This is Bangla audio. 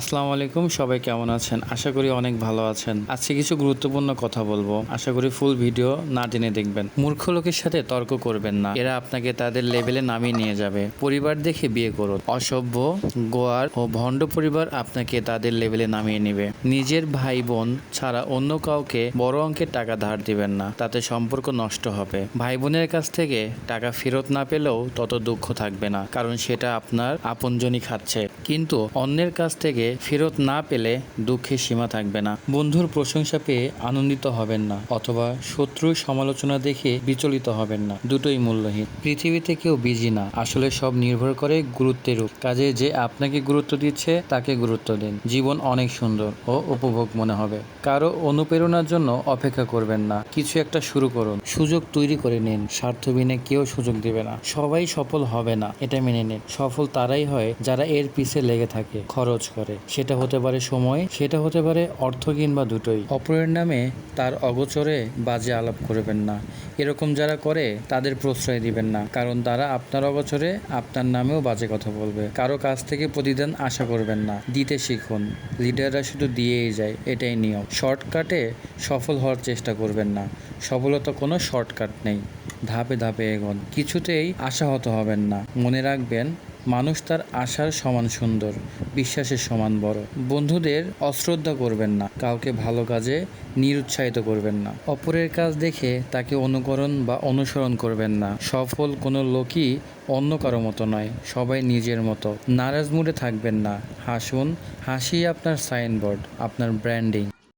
আসসালামু আলাইকুম, সবাই কেমন আছেন? আশা করি অনেক ভালো আছেন। আজকে কিছু গুরুত্বপূর্ণ কথা বলব। আশা করি ফুল ভিডিও না টেনে দেখবেন। মূর্খ লোকের সাথে তর্ক করবেন না। এরা আপনাকে তাদের লেভেলে নামিয়ে নিয়ে যাবে। পরিবার দেখে বিয়ে করুন। অসভ্য, গোয়ার ও ভণ্ড পরিবার আপনাকে তাদের লেভেলে নামিয়ে নেবে। নিজের ভাই বোন ছাড়া অন্য কাউকে বড় অঙ্কের টাকা ধার দিবেন না। তাতে সম্পর্ক নষ্ট হবে। ভাই বোনের কাছ থেকে টাকা ফেরত না পেলেও তত দুঃখ থাকবে না। কারণ সেটা আপনার আপনজনই খাচ্ছে। কিন্তু অন্যের কাছ থেকে ফেরত না পেলে দুঃখের সীমা থাকবে না। বন্ধুর প্রশংসা পেয়ে আনন্দিত হবেন না, অথবা শত্রুর সমালোচনা দেখে বিচলিত হবেন না। দুটোই মূল্যহীন। পৃথিবীতে কেউ বিজি না, আসলে সব নির্ভর করে গুরুত্বের উপর। কাজে যে আপনাকে গুরুত্ব দিচ্ছে, তাকে গুরুত্ব দিন। জীবন অনেক সুন্দর ও উপভোগ মনে হবে। কারও অনুপ্রেরণার জন্য অপেক্ষা করবেন না। কিছু একটা শুরু করুন। সুযোগ তৈরি করে নিন। স্বার্থবিনে কেউ সুযোগ দেবে না। সবাই সফল হবে না, এটা মেনে নিন। সফল তারাই হয় যারা এর পিছে লেগে থাকে। খরচ করে। সেটা হতে পারে সময়, সেটা হতে পারে অর্থ কিংবা দুটোই। অপরের নামে তার অগোচরে বাজে আলাপ করবেন না। এরকম যারা করে, তাদের প্রশ্রয় দিবেন না। কারণ তারা আপনার অগোচরে, আপনার নামেও বাজে কথা বলবে। কারও কাছ থেকে প্রতিদান আশা করবেন না। দিতে শিখুন। লিডাররা শুধু দিয়েই যায়। এটাই নিয়ম। শর্টকাটে সফল হওয়ার চেষ্টা করবেন না। সফলতা কোনো শর্টকাট নেই। ধাপে ধাপে এগোন। কিছুতেই আশাহত হবেন না। মনে রাখবেন মানুষ তার আশার সমান সুন্দর, বিশ্বাসের সমান বড়। বন্ধুদের অশ্রদ্ধা করবেন না, কাউকে ভালো কাজে নিরুৎসাহিত করবেন না। অপরের কাজ দেখে তাকে অনুকরণ বা অনুসরণ করবেন না। সফল কোনো লোকই অন্য কারও মতো নয়, সবাই নিজের মতো। নারাজ মুডে থাকবেন না। হাসুন হাসি আপনার সাইনবোর্ড, আপনার ব্র্যান্ডিং।